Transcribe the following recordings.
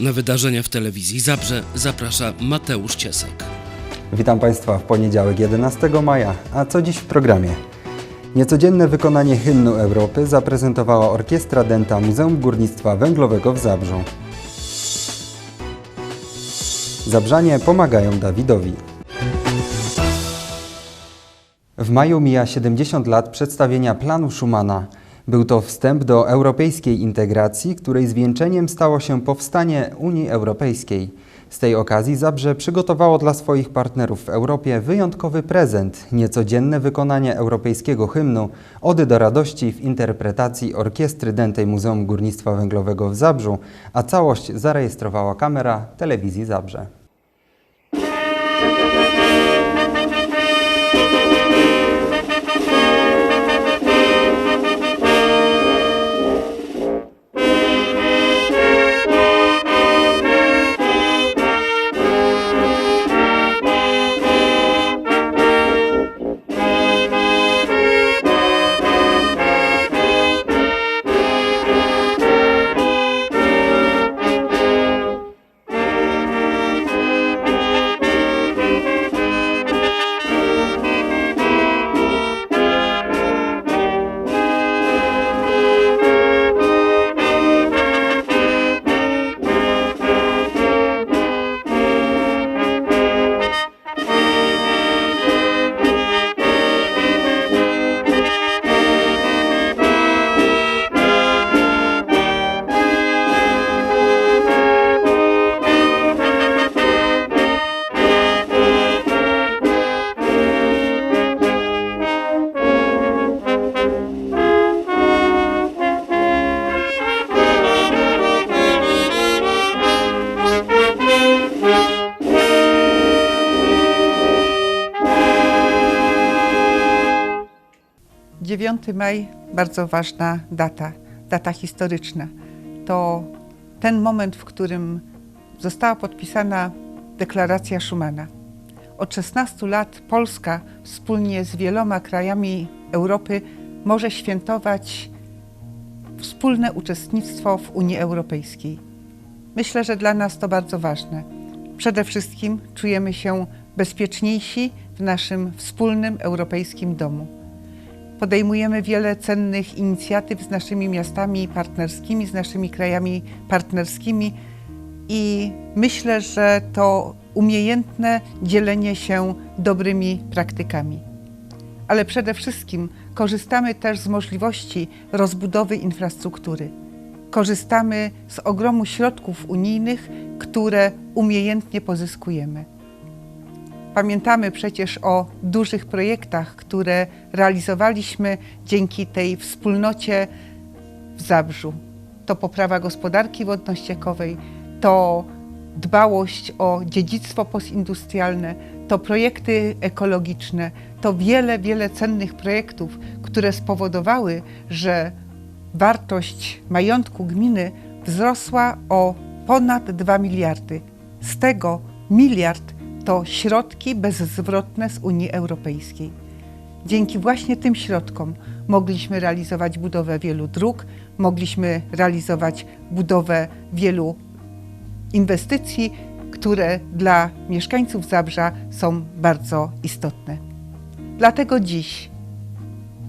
Na wydarzenia w telewizji Zabrze zaprasza Mateusz Ciesek. Witam Państwa w poniedziałek 11 maja, a co dziś w programie? Niecodzienne wykonanie hymnu Europy zaprezentowała Orkiestra Dęta Muzeum Górnictwa Węglowego w Zabrzu. Zabrzanie pomagają Dawidowi. W maju mija 70 lat przedstawienia planu Schumana. Był to wstęp do europejskiej integracji, której zwieńczeniem stało się powstanie Unii Europejskiej. Z tej okazji Zabrze przygotowało dla swoich partnerów w Europie wyjątkowy prezent, niecodzienne wykonanie europejskiego hymnu Ody do radości w interpretacji Orkiestry Dętej Muzeum Górnictwa Węglowego w Zabrzu, a całość zarejestrowała kamera telewizji Zabrze. Dziewiąty maj bardzo ważna data, data historyczna. To ten moment, w którym została podpisana deklaracja Schumana. Od 16 lat Polska wspólnie z wieloma krajami Europy może świętować wspólne uczestnictwo w Unii Europejskiej. Myślę, że dla nas to bardzo ważne. Przede wszystkim czujemy się bezpieczniejsi w naszym wspólnym europejskim domu. Podejmujemy wiele cennych inicjatyw z naszymi miastami partnerskimi, z naszymi krajami partnerskimi i myślę, że to umiejętne dzielenie się dobrymi praktykami. Ale przede wszystkim korzystamy też z możliwości rozbudowy infrastruktury. Korzystamy z ogromu środków unijnych, które umiejętnie pozyskujemy. Pamiętamy przecież o dużych projektach, które realizowaliśmy dzięki tej wspólnocie w Zabrzu. To poprawa gospodarki wodno-ściekowej, to dbałość o dziedzictwo postindustrialne, to projekty ekologiczne, to wiele, wiele cennych projektów, które spowodowały, że wartość majątku gminy wzrosła o ponad 2 miliardy. Z tego miliard to środki bezzwrotne z Unii Europejskiej. Dzięki właśnie tym środkom mogliśmy realizować budowę wielu dróg, mogliśmy realizować budowę wielu inwestycji, które dla mieszkańców Zabrza są bardzo istotne. Dlatego dziś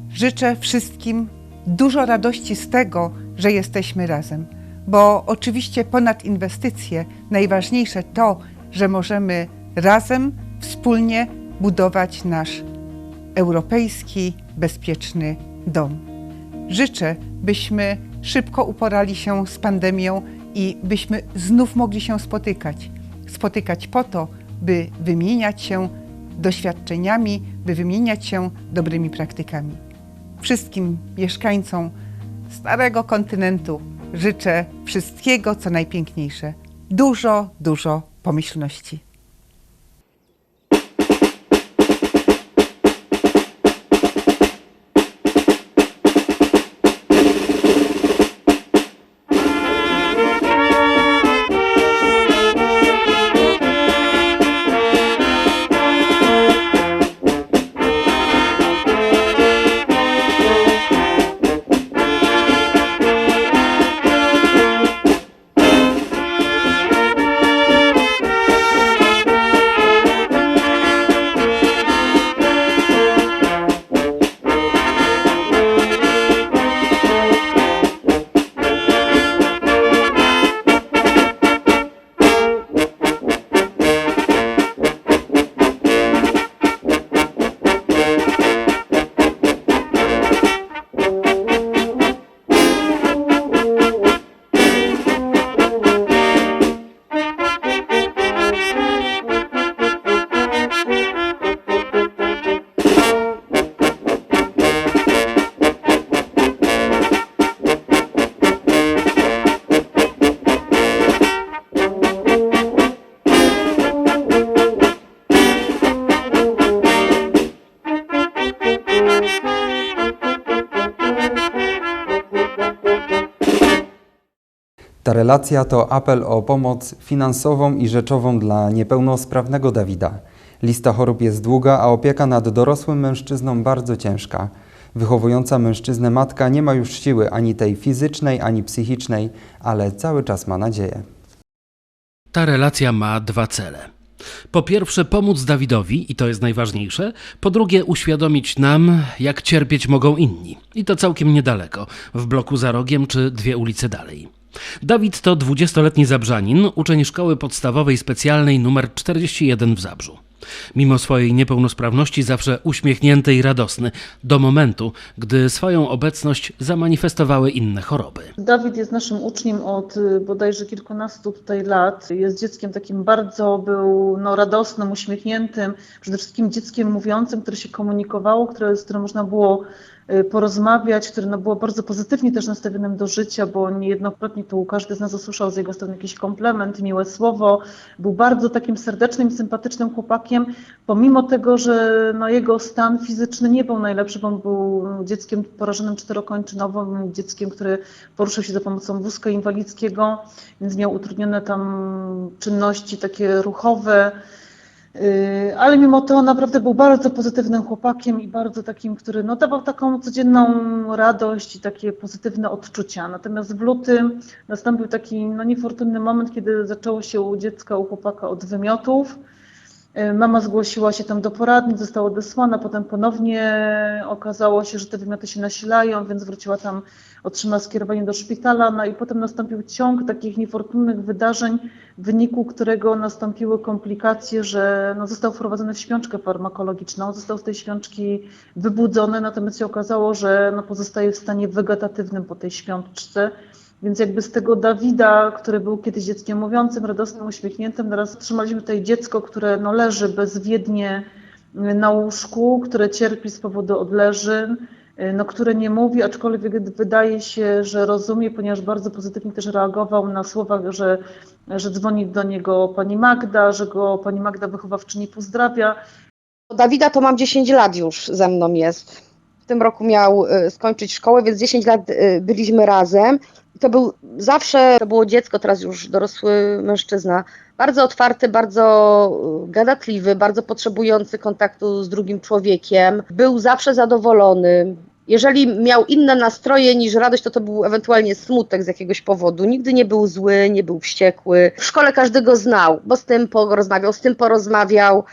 życzę wszystkim dużo radości z tego, że jesteśmy razem, bo oczywiście ponad inwestycje najważniejsze to, że możemy razem, wspólnie budować nasz europejski, bezpieczny dom. Życzę, byśmy szybko uporali się z pandemią i byśmy znów mogli się spotykać. Spotykać po to, by wymieniać się doświadczeniami, by wymieniać się dobrymi praktykami. Wszystkim mieszkańcom Starego Kontynentu życzę wszystkiego, co najpiękniejsze. Dużo, dużo pomyślności. Ta relacja to apel o pomoc finansową i rzeczową dla niepełnosprawnego Dawida. Lista chorób jest długa, a opieka nad dorosłym mężczyzną bardzo ciężka. Wychowująca mężczyznę matka nie ma już siły ani tej fizycznej, ani psychicznej, ale cały czas ma nadzieję. Ta relacja ma dwa cele. Po pierwsze, pomóc Dawidowi, i to jest najważniejsze. Po drugie, uświadomić nam, jak cierpieć mogą inni. I to całkiem niedaleko, w bloku za rogiem czy dwie ulice dalej. Dawid to 20-letni Zabrzanin, uczeń szkoły podstawowej specjalnej nr 41 w Zabrzu. Mimo swojej niepełnosprawności zawsze uśmiechnięty i radosny, do momentu, gdy swoją obecność zamanifestowały inne choroby. Dawid jest naszym uczniem od y, bodajże kilkunastu tutaj lat. Jest dzieckiem takim bardzo był no, radosnym, uśmiechniętym, przede wszystkim dzieckiem mówiącym, które się komunikowało, które, z którym można było porozmawiać, które no, było bardzo pozytywnie też nastawionym do życia, bo niejednokrotnie tu każdy z nas usłyszał z jego strony jakiś komplement, miłe słowo. Był bardzo takim serdecznym, sympatycznym chłopakiem, pomimo tego, że no, jego stan fizyczny nie był najlepszy, bo on był dzieckiem porażonym czterokończynową, dzieckiem, które poruszał się za pomocą wózka inwalidzkiego, więc miał utrudnione tam czynności takie ruchowe. Yy, Ale mimo to naprawdę był bardzo pozytywnym chłopakiem i bardzo takim, który no, dawał taką codzienną radość i takie pozytywne odczucia. Natomiast w lutym nastąpił taki no, niefortunny moment, kiedy zaczęło się u dziecka, u chłopaka od wymiotów. Yy, Mama zgłosiła się tam do poradni, została odesłana, potem ponownie okazało się, że te wymioty się nasilają, więc wróciła tam, otrzymała skierowanie do szpitala, no i potem nastąpił ciąg takich niefortunnych wydarzeń, w wyniku którego nastąpiły komplikacje, że no, został wprowadzony w śpiączkę farmakologiczną, został z tej śpiączki wybudzony, natomiast się okazało, że no, pozostaje w stanie wegetatywnym po tej śpiączce. Więc jakby z tego Dawida, który był kiedyś dzieckiem mówiącym, radosnym, uśmiechniętym, teraz otrzymaliśmy tutaj dziecko, które no, leży bezwiednie na łóżku, które cierpi z powodu odleżyn, no, które nie mówi, aczkolwiek wydaje się, że rozumie, ponieważ bardzo pozytywnie też reagował na słowa, że, że dzwoni do niego pani Magda, że go pani Magda wychowawczyni pozdrawia. Dawida to mam 10 lat już ze mną jest. W tym roku miał y, skończyć szkołę, więc 10 lat y, byliśmy razem. To był zawsze, to było dziecko, teraz już dorosły mężczyzna. Bardzo otwarty, bardzo y, gadatliwy, bardzo potrzebujący kontaktu z drugim człowiekiem. Był zawsze zadowolony. Jeżeli miał inne nastroje niż radość, to to był ewentualnie smutek z jakiegoś powodu. Nigdy nie był zły, nie był wściekły. W szkole każdy go znał, bo z tym porozmawiał, z tym porozmawiał.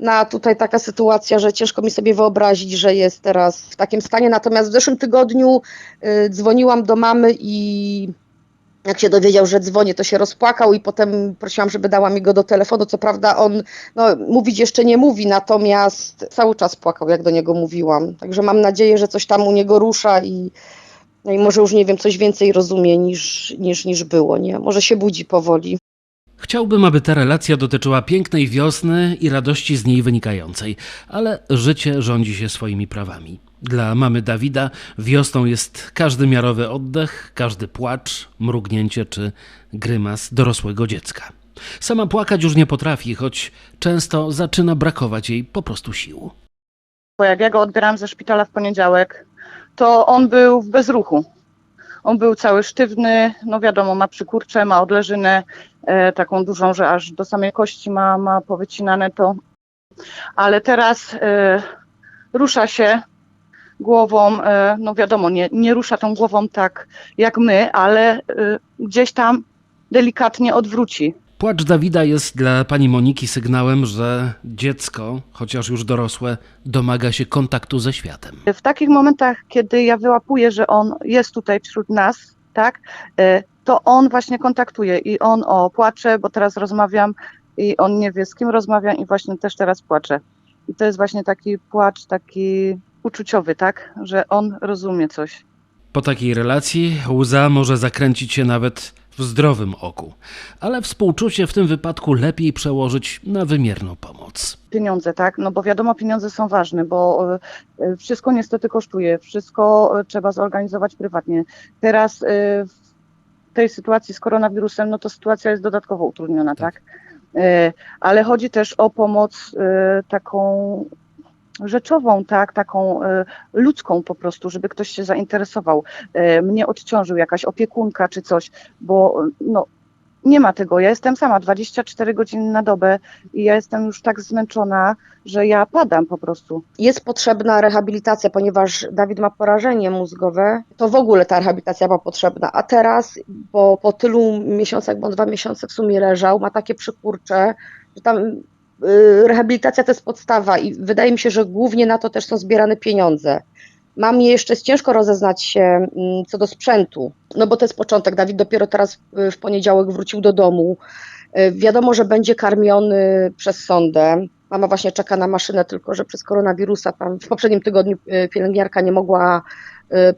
No tutaj taka sytuacja, że ciężko mi sobie wyobrazić, że jest teraz w takim stanie. Natomiast w zeszłym tygodniu y, dzwoniłam do mamy i jak się dowiedział, że dzwonię, to się rozpłakał i potem prosiłam, żeby dała mi go do telefonu. Co prawda on no, mówić jeszcze nie mówi, natomiast cały czas płakał, jak do niego mówiłam. Także mam nadzieję, że coś tam u niego rusza i, no i może już nie wiem, coś więcej rozumie niż, niż, niż było. Nie? Może się budzi powoli. Chciałbym, aby ta relacja dotyczyła pięknej wiosny i radości z niej wynikającej, ale życie rządzi się swoimi prawami. Dla mamy Dawida wiosną jest każdy miarowy oddech, każdy płacz, mrugnięcie czy grymas dorosłego dziecka. Sama płakać już nie potrafi, choć często zaczyna brakować jej po prostu sił. bo jak ja go odbierałam ze szpitala w poniedziałek, to on był w bezruchu. On był cały sztywny, no wiadomo, ma przykurcze, ma odleżynę e, taką dużą, że aż do samej kości ma, ma powycinane to. Ale teraz e, rusza się głową, e, no wiadomo, nie, nie rusza tą głową tak jak my, ale e, gdzieś tam delikatnie odwróci. Płacz Dawida jest dla pani Moniki sygnałem, że dziecko, chociaż już dorosłe, domaga się kontaktu ze światem. W takich momentach, kiedy ja wyłapuję, że on jest tutaj wśród nas, tak, e, to on właśnie kontaktuje i on o płacze, bo teraz rozmawiam i on nie wie z kim rozmawiam i właśnie też teraz płacze. I to jest właśnie taki płacz, taki uczuciowy, tak, że on rozumie coś. Po takiej relacji łza może zakręcić się nawet w zdrowym oku, ale współczucie w tym wypadku lepiej przełożyć na wymierną pomoc. Pieniądze, tak, no bo wiadomo, pieniądze są ważne, bo e, e, wszystko niestety kosztuje, wszystko e, trzeba zorganizować prywatnie. Teraz w tej sytuacji z koronawirusem, no to sytuacja jest dodatkowo utrudniona, Tak. tak? Ale chodzi też o pomoc taką rzeczową, tak, taką e, ludzką po prostu, żeby ktoś się zainteresował, e, mnie odciążył jakaś opiekunka czy coś, bo no, nie ma tego. Ja jestem sama 24 godziny na dobę i ja jestem już tak zmęczona, że ja padam po prostu. Jest potrzebna rehabilitacja, ponieważ Dawid ma porażenie mózgowe, to w ogóle ta rehabilitacja była potrzebna. A teraz, po, po tylu miesiącach, bo dwa miesiące w sumie leżał, ma takie przykurcze, że tam rehabilitacja to jest podstawa i wydaje mi się, że głównie na to też są zbierane pieniądze. Mamie jeszcze ciężko rozeznać się mm, co do sprzętu, no bo to jest początek. Dawid dopiero teraz y, w poniedziałek wrócił do domu. Y, Wiadomo, że będzie karmiony przez sondę. Mama właśnie czeka na maszynę, tylko że przez koronawirusa tam w poprzednim tygodniu y, pielęgniarka nie mogła y,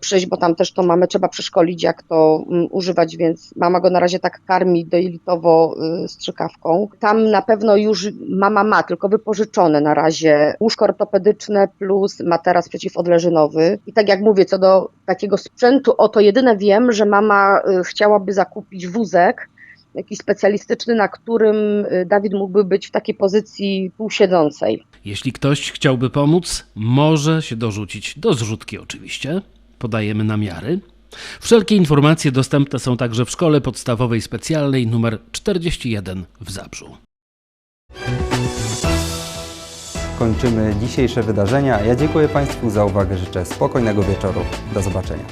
przyjść, bo tam też to mamy trzeba przeszkolić, jak to mm, używać, więc mama go na razie tak karmi dojelitowo y, strzykawką. Tam na pewno już mama ma, tylko wypożyczone na razie łóżko ortopedyczne plus materac przeciwodleżynowy. I tak jak mówię, co do takiego sprzętu, o to jedyne wiem, że mama y, chciałaby zakupić wózek, jakiś specjalistyczny, na którym y, Dawid mógłby być w takiej pozycji półsiedzącej. Jeśli ktoś chciałby pomóc, może się dorzucić do zrzutki oczywiście. Podajemy namiary. Wszelkie informacje dostępne są także w Szkole Podstawowej Specjalnej nr 41 w Zabrzu. Kończymy dzisiejsze wydarzenia. Ja dziękuję Państwu za uwagę. Życzę spokojnego wieczoru. Do zobaczenia.